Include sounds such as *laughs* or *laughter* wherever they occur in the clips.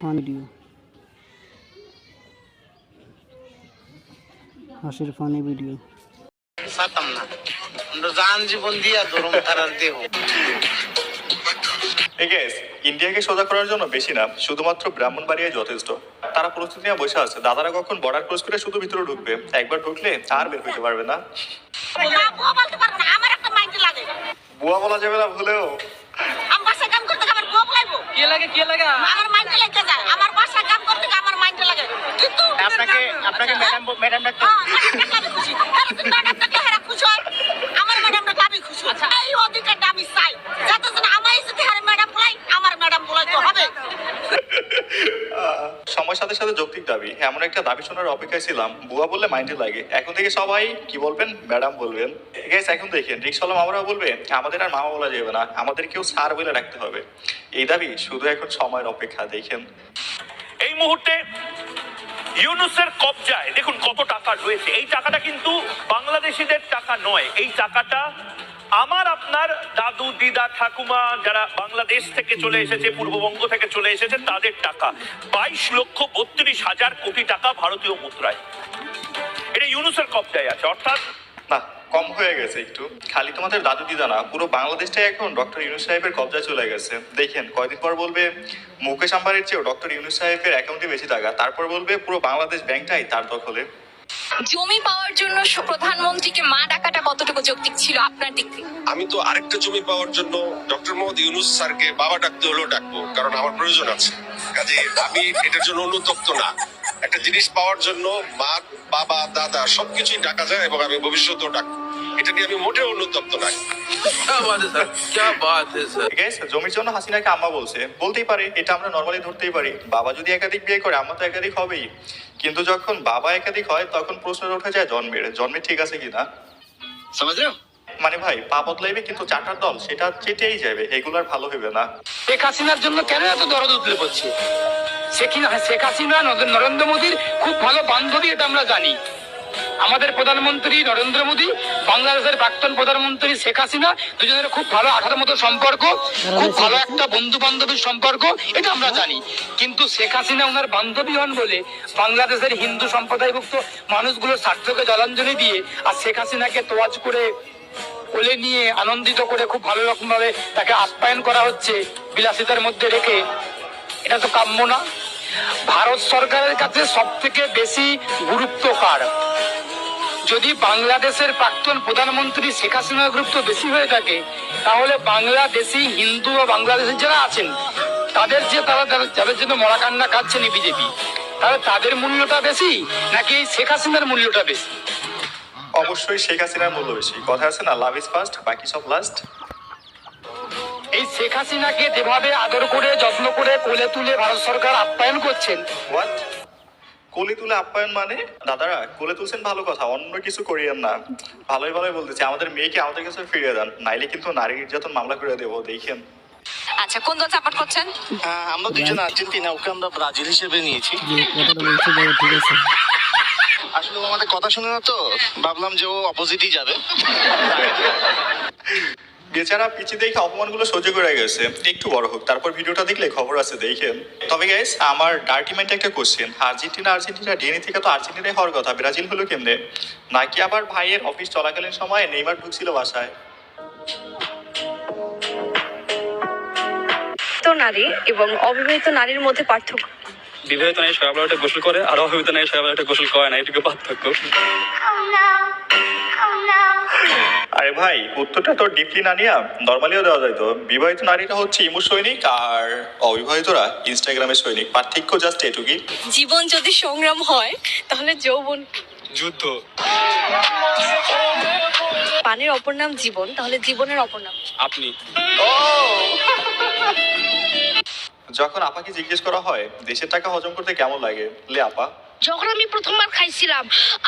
Fun video হাসির funny video. পারতাম না। আমরা জান জীবন দিয়া ধরুন তারার দেহ। ইন্ডিয়াকে সোজা করার জন্য বেশি না শুধুমাত্র যথেষ্ট। তারা প্রস্তুতি নিয়ে বসে আছে। দাদারা কখন বর্ডার ক্রস করে শুধু ভিতরে ঢুকবে? একবার ঢুকলে আর বের হইতে পারবে না। না বুয়া বলতে পারব না আমার একটা মাইন্ড লাগে। বুয়া বলা যাবে না ভুলেও। কে লাগে কে লাগে? আমার মাইন্ড লেগে যায়। আমার বাসা কাম করতে আমার মাইন্ড লাগে। কিন্তু আপনাকে আপনাকে ম্যাডাম ম্যাডাম ডাক্তার ম্যাডামটা আমি খুশি। খুশি হয়। আমার আমি খুশি এই অধিকারটা আমি চাই যাতে যেন আমার যদি হারে ম্যাডাম বলাই আমার ম্যাডাম বলাই তো হবে আহ, সময়ের সাথে সাথে যৌক্তিক দাবি। এমন একটা দাবি শোনার অপেক্ষায় ছিলাম। বুয়া বললে মাইন্ডে লাগে। এখন থেকে সবাই কি বলবেন? ম্যাডাম বলবেন। এখন দেখেন রিক্সাওয়ালা মামারাও বলবে আমাদের আর মামা বলা যাবে না। আমাদের কেউ স্যার বলে রাখতে হবে। এই দাবি শুধু এখন সময়ের অপেক্ষা, দেখেন। এই মুহূর্তে ইউনুসের কবজায়, দেখুন কত টাকা রয়েছে। এই টাকাটা কিন্তু বাংলাদেশিদের টাকা নয়। এই টাকাটা আমার আপনার দাদু, দিদা, ঠাকুমা যারা বাংলাদেশ থেকে চলে এসেছে, পূর্ববঙ্গ থেকে চলে এসেছে, তাদের টাকা। বাইশ লক্ষ বত্রিশ হাজার কোটি টাকা ভারতীয় মুদ্রায়। এটা ইউনুসের কবজায় আছে, অর্থাৎ না, কম হয়ে গেছে একটু। খালি তোমাদের দাদু, দিদা না, পুরো বাংলাদেশটাই এখন ডক্টর ইউনুস সাহেবের কবজায় চলে গেছে। দেখেন, কয়দিন পর বলবে, মুকেশ আম্বানির চেয়েও ডক্টর ইউনুস সাহেবের অ্যাকাউন্টে বেশি টাকা, তারপর বলবে, পুরো বাংলাদেশ ব্যাংকটাই তার দখলে। জমি পাওয়ার জন্য প্রধানমন্ত্রীকে মা ডাকাটা কতটুকু যৌক্তিক ছিল আপনার দিক থেকে? আমি তো আরেকটা জমি পাওয়ার জন্য ডক্টর মোহাম্মদ ইউনুস স্যারকে বাবা ডাকতে হলেও ডাকবো, কারণ আমার প্রয়োজন আছে। কাজে আমি এটার জন্য অনুতপ্ত না। একটা জিনিস পাওয়ার জন্য মা, বাবা, দাদা সবকিছুই ডাকা যায় এবং আমি ভবিষ্যতেও ডাকবো। এটা নিয়ে আমি মোটেও অনুতপ্ত নাই। জমির জন্য হাসিনাকে আম্মা বলছে বলতেই পারে এটা আমরা নর্মালি ধরতেই পারি। বাবা যদি একাধিক বিয়ে করে তো একাধিক হবেই। কিন্তু যখন বাবা একাধিক হয় তখন প্রশ্ন উঠে যায় জন্মের। জন্মে ঠিক আছে কিনা মানে ভাই পা বদলাইবে কিন্তু চাটার দল সেটা চেটেই যাবে এগুলার ভালো হইবে না। শেখ হাসিনার জন্য কেন এত দরদ উতলে পড়ছে? শেখ হাসিনা নরেন্দ্র মোদীর খুব ভালো বান্ধবী এটা আমরা জানি। আমাদের প্রধানমন্ত্রী নরেন্দ্র মোদী, বাংলাদেশের প্রাক্তন প্রধানমন্ত্রী শেখ হাসিনা, দুজনের খুব ভালো আঠারো মতো সম্পর্ক, খুব ভালো একটা বন্ধু বান্ধবীর সম্পর্ক, এটা আমরা জানি। কিন্তু শেখ হাসিনা ওনার বান্ধবী হন বলে বাংলাদেশের হিন্দু সম্প্রদায়ভুক্ত মানুষগুলোর স্বার্থকে জলাঞ্জলি দিয়ে আর শেখ হাসিনাকে তোয়াজ করে কোলে নিয়ে আনন্দিত করে খুব ভালো রকম ভাবে তাকে আপ্যায়ন করা হচ্ছে বিলাসিতার মধ্যে রেখে, এটা তো কাম্য না। ভারত সরকারের কাছে সব থেকে বেশি গুরুত্ব কার যদি বাংলাদেশের প্রাক্তন প্রধানমন্ত্রী শেখ হাসিনার গুরুত্ব বেশি হয়ে থাকে তাহলে বাংলাদেশি হিন্দু বা বাংলাদেশের যারা আছেন তাদের যে তারা যাদের জন্য মরা কান্না খাচ্ছেন বিজেপি। তাহলে তাদের মূল্যটা বেশি নাকি এই শেখ হাসিনার মূল্যটা বেশি? অবশ্যই শেখ হাসিনার মূল্য বেশি। কথা আছে না লাভ ইজ ফার্স্ট বাকি সব লাস্ট এই শেখ হাসিনাকে যেভাবে আদর করে যত্ন করে কোলে তুলে ভারত সরকার আপ্যায়ন করছেন হোয়াট কোলে তুলে আপ্যায়ন মানে? দাদারা কোলে তুলছেন ভালো কথা অন্য কিছু করিয়েন না। ভালোই ভালোই বলতেছি আমাদের মেয়েকে আমাদের কাছে ফিরিয়ে দেন নাইলে কিন্তু নারী নির্যাতন মামলা করে দেবো দেখেন। আচ্ছা কোন দল সাপোর্ট করছেন? আমরা দুজন আর্জেন্টিনা ওকে আমরা ব্রাজিল হিসেবে নিয়েছি। ঠিক আছে। আসলে আমাদের কথা শুনে না তো ভাবলাম যে ও অপোজিটই যাবে। বেচারা পিচি দেখে অপমানগুলো সহ্য করে গেছে। একটু বড় হোক তারপর ভিডিওটা দেখলে খবর আছে দেখেন। তবে গাইস আমার ডার্টি মাইন্ডে একটা কোশ্চেন আর্জেন্টিনা আর্জেন্টিনা ডিএনএ থেকে তো আর্জেন্টিনাই হওয়ার কথা ব্রাজিল হলো কেমনে? নাকি আবার ভাইয়ের অফিস চলাকালীন সময়ে নেইমার ঢুকছিল বাসায়? নারী এবং অবিবাহিত নারীর মধ্যে পার্থক্য? বিবাহিত নারী উঠে গোসল করে আর অবিবাহিত নারী উঠে গোসল করে না এটুকু পার্থক্য। আরে ভাই উত্তরটা তো ডিপলি না নিয়া নর্মালিও দেওয়া যায় তো। বিবাহিত নারীরা হচ্ছে ইমু সৈনিক আর অবিবাহিতরা ইনস্টাগ্রামের সৈনিক। পার্থক্য জাস্ট এটুকুই। জীবন যদি সংগ্রাম হয় তাহলে যৌবন। যুদ্ধ। পানির অপর নাম জীবন তাহলে জীবনের অপর নাম। আপনি। যখন আপাকে জিজ্ঞেস করা হয় দেশের টাকা হজম করতে কেমন লাগে? লে আপা যখন আমি প্রথমবার খাইছিলাম,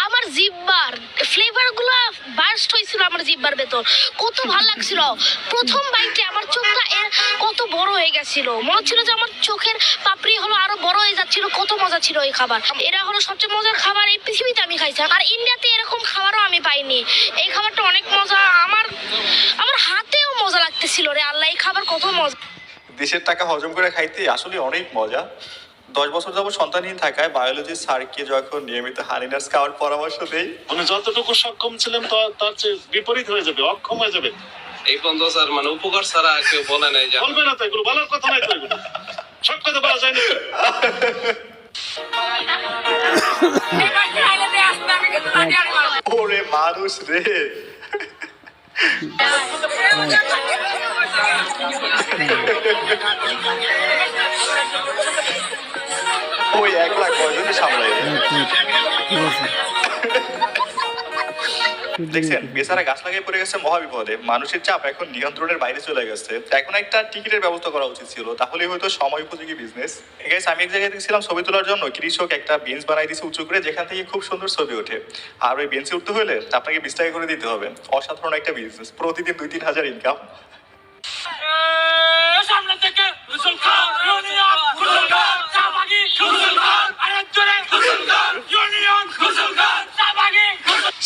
আমার জিব্বার ফ্লেভারগুলা বার্স্ট হয়েছিল আমার জিব্বার ভেতর। কত ভালো লাগছিল। প্রথম বাইটে আমার চোখটা এর কত বড় হয়ে গেছিল। মনে হচ্ছিল যে আমার চোখের পাপড়ি হলো আরও বড় হয়ে যাচ্ছিল, কত মজা ছিল এই খাবার। এরা হলো সবচেয়ে মজার খাবার এই পৃথিবীতে আমি খাইছিলাম। আর ইন্ডিয়াতে এরকম খাবারও আমি পাইনি। এই খাবারটা অনেক মজা। আমার আমার হাতেও মজা লাগতেছিল রে আল্লাহ, এই খাবার কত মজা। দেশের টাকা হজম করে খাইতে আসলে অনেক মজা। দশ বছর যাবত সন্তানহীন থাকায় বায়োলজি স্যারকে যখন নিয়মিত হানিনার্স খাওয়ার পরামর্শ দেই। মানে যতটুকু সক্ষম ছিলেন তার চেয়ে বিপরীত হয়ে যাবে অক্ষম হয়ে যাবে। এই পর্যন্ত স্যার মানে উপকার ছাড়া কেউ বলে নাই যে বলবে না তো এগুলো বলার কথা নাই তো এগুলো। সব কথা বলা যায় না ওরে মানুষ রে। *laughs* *laughs* দেখছেন বেচারা গাছ লাগিয়ে পড়ে গেছে মহাবিপদে। মানুষের চাপ এখন নিয়ন্ত্রণের বাইরে চলে গেছে। এখন একটা টিকিটের ব্যবস্থা করা উচিত ছিল। তাহলে হয়তো সময় উপযোগী বিজনেস গাইস আমি এক জায়গায় দেখছিলাম ছবি তোলার জন্য। কৃষক একটা বেঞ্চ বানাই দিয়েছে উঁচু করে যেখান থেকে খুব সুন্দর ছবি ওঠে। আর ওই বেঞ্চে উঠতে হলে আপনাকে বিশ টাকা করে দিতে হবে। অসাধারণ একটা বিজনেস প্রতিদিন দুই তিন হাজার ইনকাম সামনে থেকে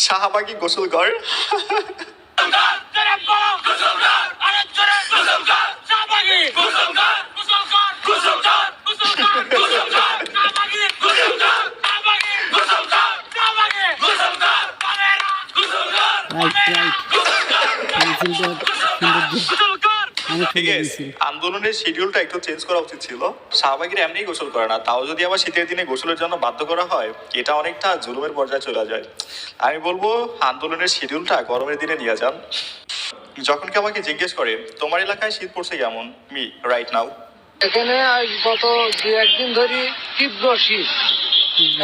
শাহবাগি গোসলগড় ঠিক আছে আন্দোলনের শিডিউলটা একটু চেঞ্জ করা উচিত ছিল। শাহবাগিরা এমনি গোসল করে না তাও যদি আবার শীতের দিনে গোসলের জন্য বাধ্য করা হয় এটা অনেকটা জুলুমের পর্যায়ে চলে যায়। আমি বলব আন্দোলনের শিডিউলটা গরমের দিনে নিয়ে যান। যখন কি আমাকে জিজ্ঞেস করে তোমার এলাকায় শীত পড়ছে কেমন? মি রাইট নাও এখানে গত দু একদিন ধরে তীব্র শীত।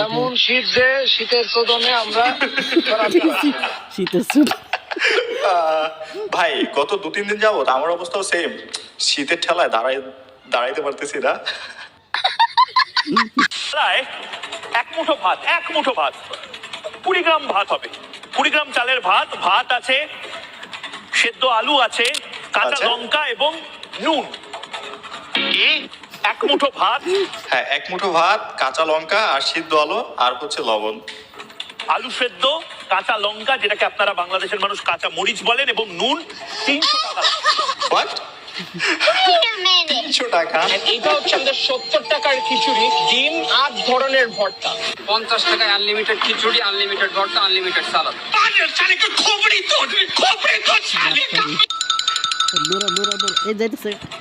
এমন শীত যে শীতের চোদনে আমরা *laughs* শীতের আহ, ভাই গত দু তিন দিন যাবত আমার অবস্থাও সেম শীতের ঠেলায় দাঁড়াই দাঁড়াইতে পারতেছি না। এক মুঠো ভাত এক মুঠো ভাত। কুড়ি গ্রাম ভাত হবে। কুড়ি গ্রাম চালের ভাত ভাত আছে সেদ্ধ আলু আছে কাঁচা। লঙ্কা এবং নুন। কি? এক মুঠো ভাত। হ্যাঁ এক মুঠো ভাত কাঁচা লঙ্কা আর সিদ্ধ আলু আর হচ্ছে লবণ। আলু সেদ্ধ কাঁচা লঙ্কা যেটাকে আপনারা বাংলাদেশের মানুষ কাঁচা মরিচ বলেন এবং নুন তিনশো টাকা। তিনশো টাকা? এটা হচ্ছে আমাদের সত্তর টাকার খিচুড়ি ডিম আট ধরনের ভর্তা। পঞ্চাশ টাকায় আনলিমিটেড খিচুড়ি আনলিমিটেড ভর্তা আনলিমিটেড সালাদ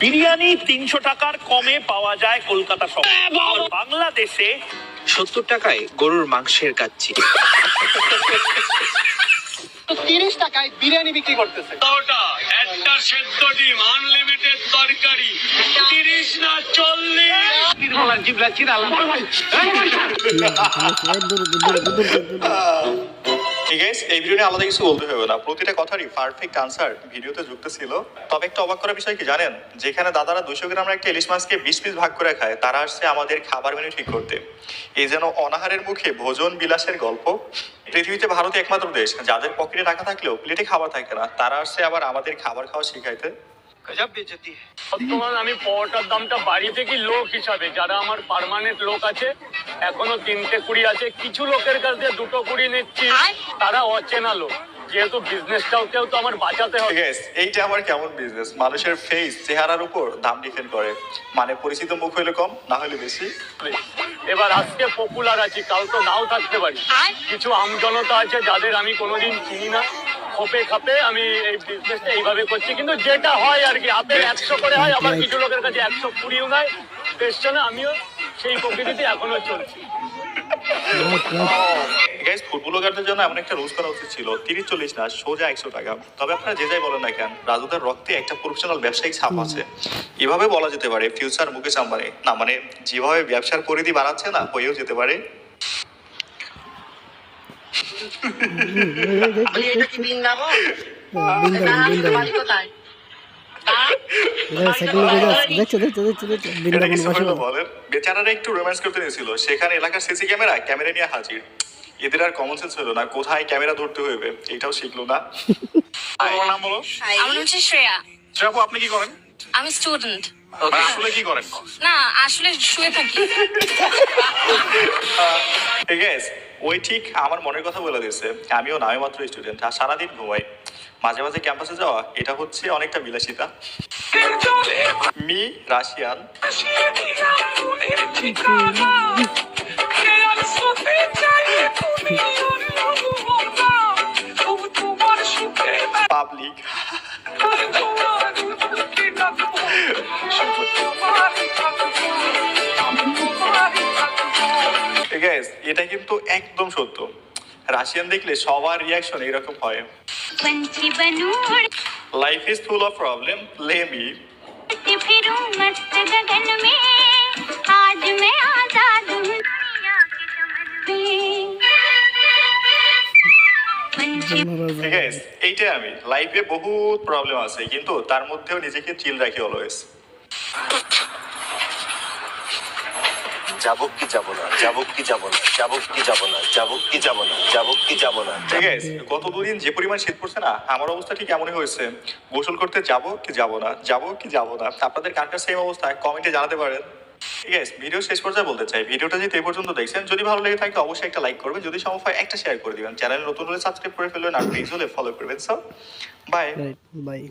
বিরিয়ানি তিনশো টাকার কমে পাওয়া যায় কলকাতা শহরে। বাংলাদেশে সত্তর টাকায় গরুর মাংসের কাচ্ছি তিরিশ টাকায় বিরিয়ানি বিক্রি করতেছে। একটা সেদ্ধ ডিম আনলিমিটেড তরকারি তিরিশ না চল্লিশ। জিবলা চিরালাম। *laughs* এই আছে এই ভিডিও নিয়ে আলাদা কিছু বলতে হবে না। প্রতিটা কথারই পারফেক্ট আনসার ভিডিওতে যুক্ত ছিল। তবে একটা অবাক করার বিষয় কি জানেন? যেখানে দাদারা দুশো গ্রামের একটা ইলিশ মাছকে বিশ পিস ভাগ করে খায়, তারা আসছে আমাদের খাবার মেনু ঠিক করতে। এই যেন অনাহারের মুখে ভোজন বিলাসের গল্প। পৃথিবীতে ভারত একমাত্র দেশ, যাদের পকেটে টাকা থাকলেও প্লেটে খাবার থাকে না, তারা আসছে আবার আমাদের খাবার খাওয়া শিখাইতে। বর্তমান আমি পরোটার দামটা বাড়িয়ে দেখি লোক হিসাবে? যারা আমার পার্মানেন্ট লোক আছে এখনও তিনটে কুড়ি আছে কিছু লোকের কাছ দিয়ে দুটো কুড়ি নিচ্ছি তারা অচেনা লোক। যেহেতু বিজনেসটাও কেউ তো আমার বাঁচাতে হবে। ঠিক এইটা আমার কেমন বিজনেস মানুষের ফেস চেহারার উপর দাম ডিপেন্ড করে। মানে পরিচিত মুখ হইলে কম না হলে বেশি। এবার আজকে পপুলার আছি কাল তো নাও থাকতে পারি। কিছু আমজনতা আছে যাদের আমি কোনোদিন চিনি না। খপে খাপে আমি এই বিজনেসটা এইভাবে করছি। কিন্তু যেটা হয় আর কি, হাতে একশো করে হয়, আবার কিছু লোকের কাছে একশো কুড়িও নাই পেছনে আমিও সেই প্রকৃতিতে এখনও চলছি। জন্য এমন একটা উচিত ছিল চল্লিশ না, সোজা একশো টাকা। তবে আপনারা বলেন না কেন, রাজুদার রক্তে একটা প্রফেশনাল ব্যবসায়িক ছাপ আছে। এভাবে বলা যেতে পারে ফিউচার মুকেশ আম্বানি, না মানে যেভাবে ব্যবসার পরিধি বাড়াচ্ছে না, হয়েও যেতে পারে। বৃন্দাবন বৃন্দাবন। এটা সেকেন্ড লোকে যাচ্ছে দেখছ দেখছ দেখছ দেখছ এটা বৃন্দাবন কিছু বসে। হলো বলেন? বেচারারা একটু রোম্যান্স করতে নিয়েছিল। সেখানে এলাকার সিসি ক্যামেরা ক্যামেরা নিয়ে হাজির। এদের আর কমন সেন্স হলো না কোথায় ক্যামেরা ধরতে হইবে এটাও শিখলো না। আমার নাম বলো আমার হচ্ছে শ্রেয়া। শ্রাবু আপনি কি করেন? আমি স্টুডেন্ট আসলে কি করেন? না আসলে শুয়ে থাকি। ঠিক আছে ওই ঠিক আমার মনের কথা বলে দিয়েছে। আমিও নামে মাত্র স্টুডেন্ট আর সারাদিন ঘুমাই। মাঝে মাঝে ক্যাম্পাসে যাওয়া, এটা হচ্ছে অনেকটা বিলাসিতা। মি রাশিয়ান। পাবলিক। এটা কিন্তু একদম সত্য। রাশিয়ান দেখলে সবার রিয়াকশন এরকম হয়। Life is full of problem play me ঠিক এইটাই আমি। লাইফে বহুত প্রবলেম আছে কিন্তু তার মধ্যেও নিজেকে চিল রাখি অলওয়েজ যাব কি যাব না যাব কি যাব না যাব কি যাব না যাব কি যাব না যাব কি যাব না। ঠিক আছে গত দুদিন যে পরিমাণ শীত পড়ছে না আমার অবস্থা ঠিক এমনই হয়েছে। গোসল করতে যাব কি যাব না যাব কি যাব না আপনাদের কারটা সেম অবস্থা কমেন্টে জানাতে পারেন। ঠিক আছে ভিডিও শেষ পর্যায়ে বলতে চাই ভিডিওটা যদি এই পর্যন্ত দেখছেন যদি ভালো লেগে থাকে অবশ্যই একটা লাইক করবেন যদি সম্ভব হয় একটা শেয়ার করে দিবেন। চ্যানেল নতুন হলে সাবস্ক্রাইব করে ফেলবেন আর প্লিজ হলে ফলো করবেন সব বাই বাই